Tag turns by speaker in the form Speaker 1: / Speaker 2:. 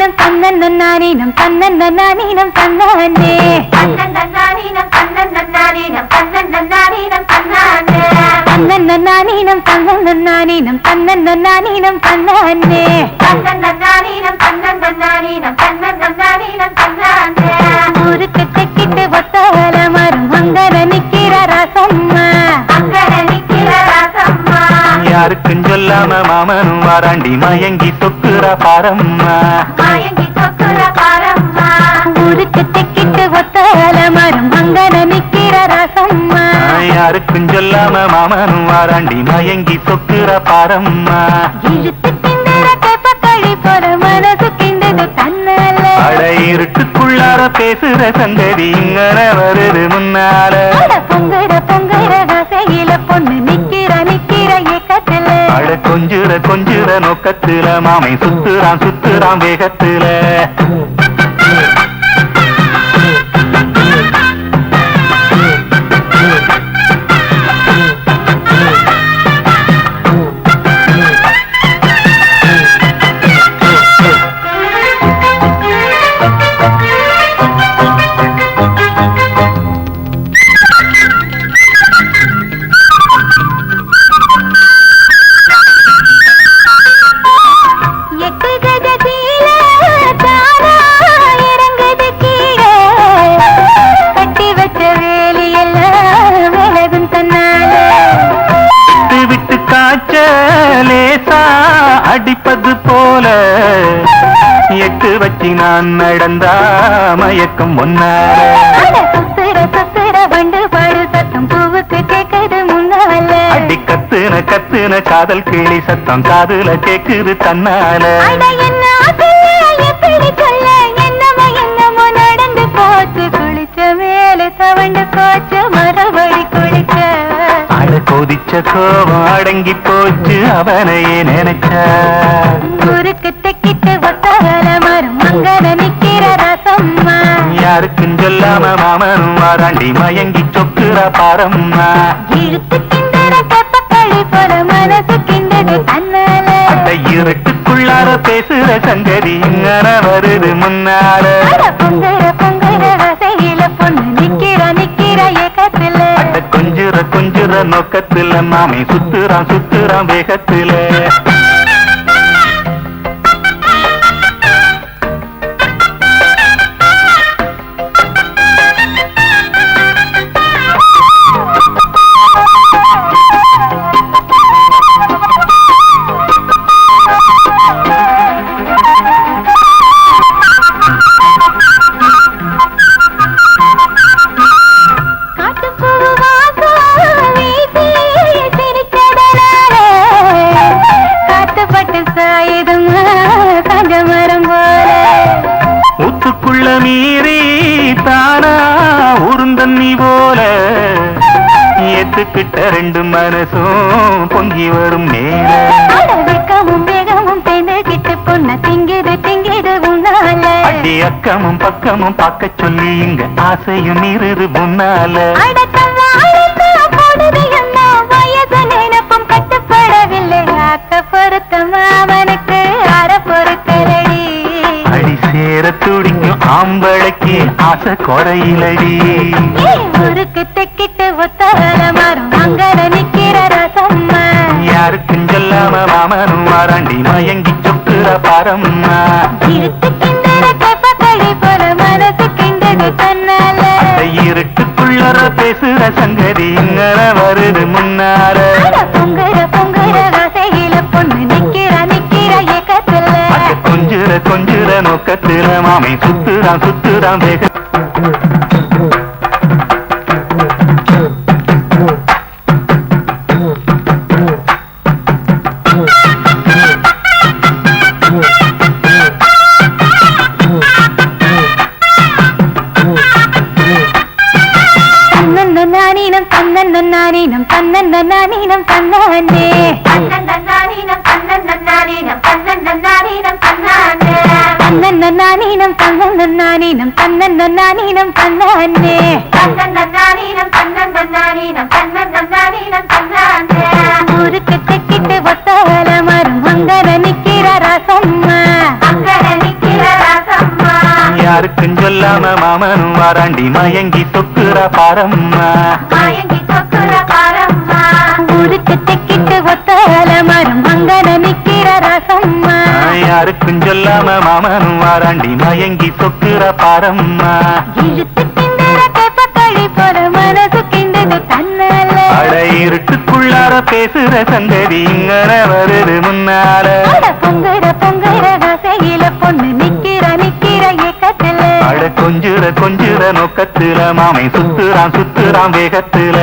Speaker 1: தன்னன்னானீனம் தன்னன்னானீனம் தன்னன்னானீனம் தன்னானே
Speaker 2: தன்னன்னானீனம் தன்னன்னானீனம் தன்னன்னானீனம் தன்னானே
Speaker 1: தன்னன்னானீனம் தன்னன்னானீனம் தன்னன்னானீனம் தன்னானே
Speaker 2: தன்னன்னானீனம் தன்னன்னானீனம் தன்னன்னானீனம் தன்னானே
Speaker 1: ஊருக்கு தெக்கிட்டு ஒத்தால மரம் அங்கன நிக்கிற ரசம்மா
Speaker 2: அங்கன நிக்கிற ராசம்மா
Speaker 3: யாருக்கும் சொல்லாம மாமனும் வாராண்டி மயங்கி சொக்குற பாரம்மா
Speaker 1: மரம் அங்கன நிக்கிற ரசம்மா.
Speaker 3: யாருக்கும் சொல்லாம மாமனும் வாராண்டி மயங்கி சொக்குற பாரம்மா.
Speaker 1: இழுத்து கிண்டுற கப்பக்களி போல மனசு கிண்டது தன்னால.
Speaker 3: அட இருட்டுக்குள்ளார பேசுற சங்கதி இங்கன வருது முன்னால.
Speaker 1: பொங்குற பொங்குற ரசையில பொண்ணு நிக்கிற நிக்கிற ஏக்கத்துல
Speaker 3: அட கொஞ்சுற கொஞ்சுற நோக்கத்துல மாமை சுத்துறான் சுத்துறான் வேகத்துல. லேசா அடிப்பது போல. எட்டு வச்சு நான் நடந்தா மயக்கம் ஒன்னால.
Speaker 1: அட சுத்துற சுத்துற வண்டு பாடு சத்தம் பூவுக்கு கேட்குது முன்னால.
Speaker 3: அடி கத்துன கத்துன காதல் கிளி சத்தம் காதுல கேக்குது தன்னால. கொதிச்ச கோபம் அடங்கி போச்சு அவனையே நினைச்ச.
Speaker 1: ஊருக்கு தெக்கிட்டு ஒத்தால மரம் அங்கன நிக்கிற ரசம்மா.
Speaker 3: யாருக்கும் சொல்லாம மாமனும் வாராண்டி மயங்கி சொக்குற பாரம்மா.
Speaker 1: இழுத்து கிண்டற கப்பக்களி போல மனசு கிண்டது தன்னால
Speaker 3: அட இருட்டுக்குள்ளார பேசுற சங்கதி இங்கன வருது முன்னால.
Speaker 1: பொங்குற பொங்குற பொண்ணு நிக்கிற.
Speaker 3: குஞ்சுற கொஞ்சுற நோக்கத்துல மாமை சுத்துறான் சுத்துறான் வேகத்துல. ஊத்துக்குள்ள மீறி தானா உருந்தண்ணி போல. ஏத்துக்கிட்ட ரெண்டு மனசும் பொங்கி வரும்
Speaker 1: அட வெக்கமும் வேகமும் தேர்ந்துகிட்டு பொண்ண திங்கிது திங்கிது உன்னால.
Speaker 3: அடி அக்கமும் பக்கமும் பார்க்க சொல்லி இங்க ஆசையும் இருது முன்னால ஆசை குறையிலடி
Speaker 1: ஊருக்கு தெக்கிட்டு ஒத்தால மரம் அங்கர நிக்கிற ரசம்மா.
Speaker 3: யாருக்கும் சொல்லாம மாமனும் வாராண்டி மயங்கி சொக்குற பாரம்மா.
Speaker 1: இழுத்து கிண்டற கப்பக்களி போல மனசு கிண்டது தன்னால.
Speaker 3: இருட்டுக்குள்ளற பேசுற சங்கதி இங்கன வருது முன்னால. நோக்கத்துல மாமை சுத்துறான் சுத்துறான் வேக.
Speaker 1: தன்னன்னானீனம் தன்னன்னானீனம் தன்னன்னானீனம் தன்னானே.
Speaker 2: தன்னன்னானீனம் தன்னன்னானீனம் தன்னன்னானீனம் தன்னானே.
Speaker 1: தன்னன்னானீனம் தன்னன்னானீனம் தன்னன்னானீனம் தன்னானே
Speaker 2: தன்னன்னானீனம் தன்னன்னானீனம் தன்னன்னானீனம் தன்னானே
Speaker 1: ஊருக்கு தெக்கிட்டு ஒத்தால மரம் அங்கன நிக்கிற ரசம்மா.
Speaker 2: அங்கன நிக்கிற
Speaker 3: யாருக்கும் சொல்லாம மாமனும் வாராண்டி மயங்கி சொக்குற பாரம்மா.
Speaker 1: மரம் அங்கன நிக்கிற ரசம்மா
Speaker 3: யாருக்கும் சொல்லாம மாமனும் வாராண்டி மயங்கி சொக்குற பாரம்மா.
Speaker 1: இழுத்து கிண்டுற கேப்பக்களி போல மனசு கிண்டது தன்னால.
Speaker 3: அட இருட்டுக்குள்ளார பேசுற சந்ததி இங்கன வருது முன்னால.
Speaker 1: அட பொங்குற பொங்குற ஆசையில பொண்ணு நிக்கிற நிக்கிற ஏக்கத்துல.
Speaker 3: அட கொஞ்சுற கொஞ்சுற நோக்கத்துல மாமை சுத்துறான் சுத்துறான் வேகத்துல.